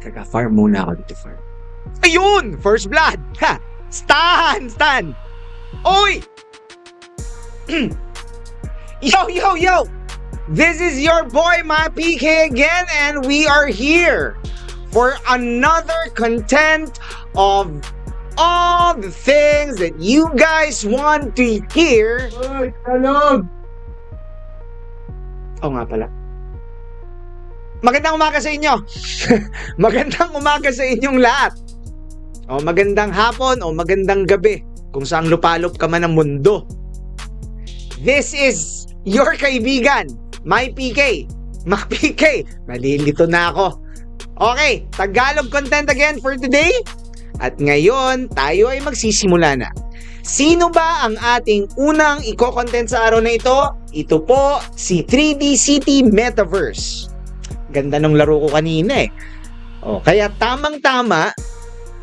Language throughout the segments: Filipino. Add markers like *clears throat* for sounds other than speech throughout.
Kaka-farm muna ako dito, farm. Ayun! First blood! Ha! Stan! Stan! Oy! *clears throat* yo, yo, yo! This is your boy, my PK again, and we are here for another content of all the things that you guys want to hear. Uy, talog! Oo nga pala. Magandang umaga sa inyo. *laughs* magandang umaga sa inyong lahat. O magandang hapon o magandang gabi kung saan lupalop ka man ng mundo. This is your kaibigan, my PK. Mac PK. Malilito na ako. Okay, Tagalog content again for today. At ngayon, tayo ay magsisimula na. Sino ba ang ating unang i-content sa araw na ito? Ito po si 3D City Metaverse. Ganda ng laro ko kanina eh. O, kaya tamang-tama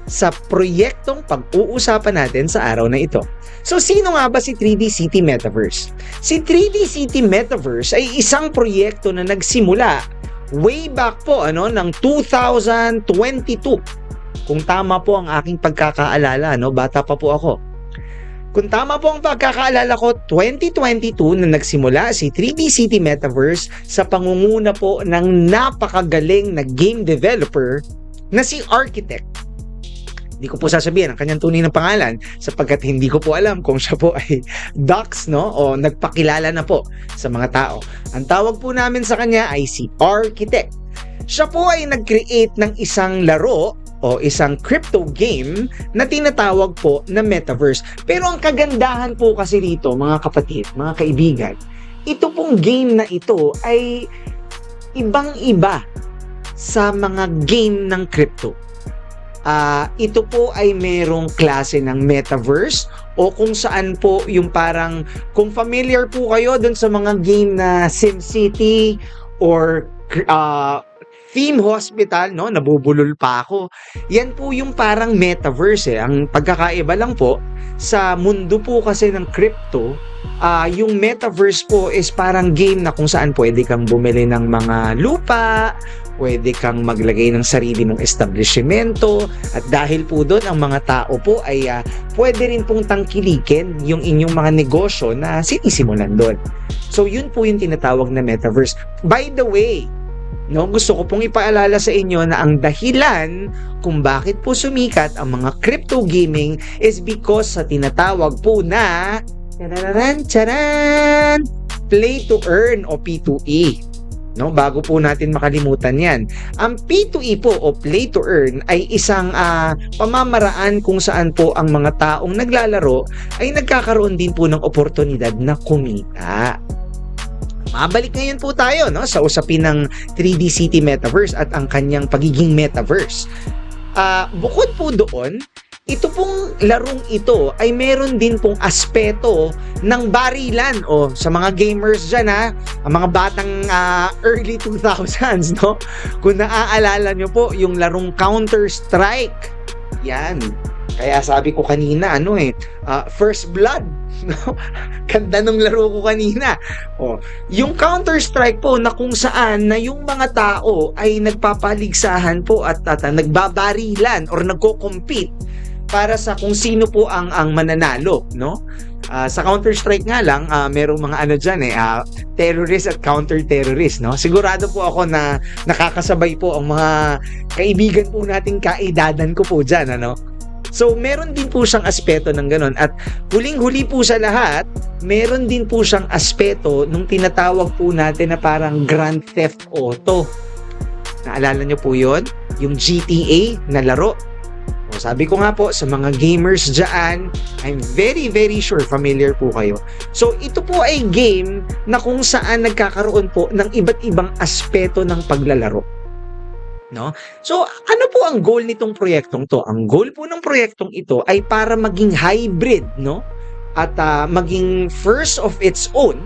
sa proyektong pag-uusapan natin sa araw na ito. So sino nga ba si 3D City Metaverse? Si 3D City Metaverse ay isang proyekto na nagsimula way back po ano ng 2022. Kung tama po ang aking pagkakaalala, no, bata pa po ako. Kung tama po ang pagkakaalala ko, 2022 na nagsimula si 3D City Metaverse sa pangunguna po ng napakagaling na game developer na si Architect. Hindi ko po sasabihin ang kanyang tunay na pangalan sapagkat hindi ko po alam kung siya po ay *laughs* Dux, no? O nagpakilala na po sa mga tao. Ang tawag po namin sa kanya ay si Architect. Siya po ay nag-create ng isang laro o isang crypto game na tinatawag po na metaverse. Pero ang kagandahan po kasi dito, mga kapatid, mga kaibigan, ito pong game na ito ay ibang-iba sa mga game ng crypto. Ah, ito po ay merong klase ng metaverse o kung saan po yung parang kung familiar po kayo dun sa mga game na SimCity or uh, Theme Hospital, no? Nabubulol pa ako. Yan po yung parang metaverse eh. Ang pagkakaiba lang po, sa mundo po kasi ng crypto, ah yung metaverse po is parang game na kung saan pwede kang bumili ng mga lupa, pwede kang maglagay ng sarili mong establishmento, at dahil po doon ang mga tao po ay ah, pwede rin pong tangkilikin yung inyong mga negosyo na sinisimulan doon. So yun po yung tinatawag na metaverse. By the way, No, gusto ko pong ipaalala sa inyo na ang dahilan kung bakit po sumikat ang mga crypto gaming is because sa tinatawag po na tararan, charan, play to earn o P2E. No, bago po natin makalimutan 'yan. Ang P2E po o play to earn ay isang ah, pamamaraan kung saan po ang mga taong naglalaro ay nagkakaroon din po ng oportunidad na kumita. Mabalik ngayon po tayo no sa usapin ng 3D City Metaverse at ang kanyang pagiging metaverse. Ah, bukod po doon, ito pong larong ito ay meron din pong aspeto ng barilan o sa mga gamers dyan ha, ang mga batang ah, early 2000s no. Kung naaalala nyo po yung larong Counter Strike. Yan. Kaya sabi ko kanina ano eh, ah, First Blood. *laughs* Ganda ng laro ko kanina. Oh, yung Counter-Strike po na kung saan na yung mga tao ay nagpapaligsahan po at, at, at nagbabarilan or nagko-compete para sa kung sino po ang ang mananalo, no? Ah, sa Counter-Strike nga lang, ah, merong mga ano diyan eh, ah, terrorist at counter-terrorist, no? Sigurado po ako na nakakasabay po ang mga kaibigan po nating kaidadan ko po diyan, ano? So, meron din po siyang aspeto ng ganun. At huling-huli po sa lahat, meron din po siyang aspeto nung tinatawag po natin na parang Grand Theft Auto. Naalala niyo po yon Yung GTA na laro. O, sabi ko nga po, sa mga gamers dyan, I'm very, very sure familiar po kayo. So, ito po ay game na kung saan nagkakaroon po ng iba't ibang aspeto ng paglalaro. No? So, ano po ang goal nitong proyektong to? Ang goal po ng proyektong ito ay para maging hybrid, no? At ah, maging first of its own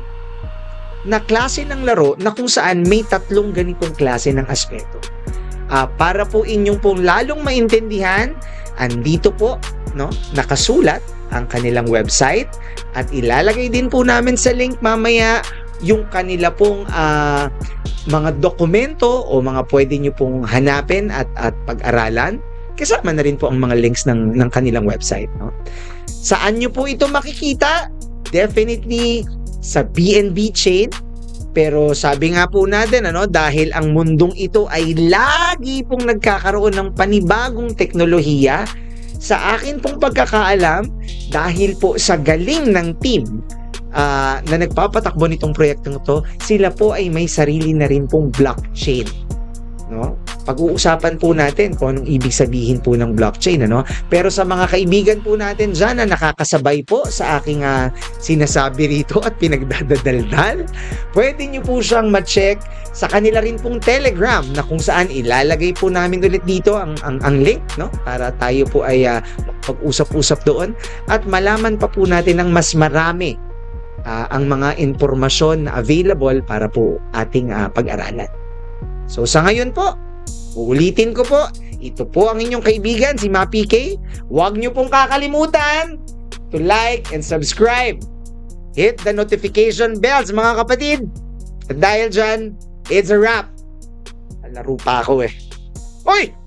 na klase ng laro na kung saan may tatlong ganitong klase ng aspeto. Ah, para po inyong pong lalong maintindihan, andito po, no? Nakasulat ang kanilang website at ilalagay din po namin sa link mamaya yung kanila pong ah, mga dokumento o mga pwede nyo pong hanapin at, at pag-aralan. Kasama na rin po ang mga links ng, ng kanilang website. No? Saan nyo po ito makikita? Definitely sa BNB chain. Pero sabi nga po natin, ano, dahil ang mundong ito ay lagi pong nagkakaroon ng panibagong teknolohiya, sa akin pong pagkakaalam, dahil po sa galing ng team ah, na nagpapatakbo nitong proyektong to, sila po ay may sarili na rin pong blockchain. No? Pag-uusapan po natin kung anong ibig sabihin po ng blockchain. Ano? Pero sa mga kaibigan po natin dyan na nakakasabay po sa aking ah, sinasabi rito at pinagdadadaldal, pwede nyo po siyang ma-check sa kanila rin pong Telegram na kung saan ilalagay po namin ulit dito ang, ang, ang link no? para tayo po ay ah, pag-usap-usap doon at malaman pa po natin ng mas marami ah, ang mga impormasyon na available para po ating ah, pag-aralan. So sa ngayon po, uulitin ko po, ito po ang inyong kaibigan, si Mapi. Huwag nyo pong kakalimutan to like and subscribe. Hit the notification bells mga kapatid. At dahil dyan, it's a wrap. Laro pa ako eh. Hoy!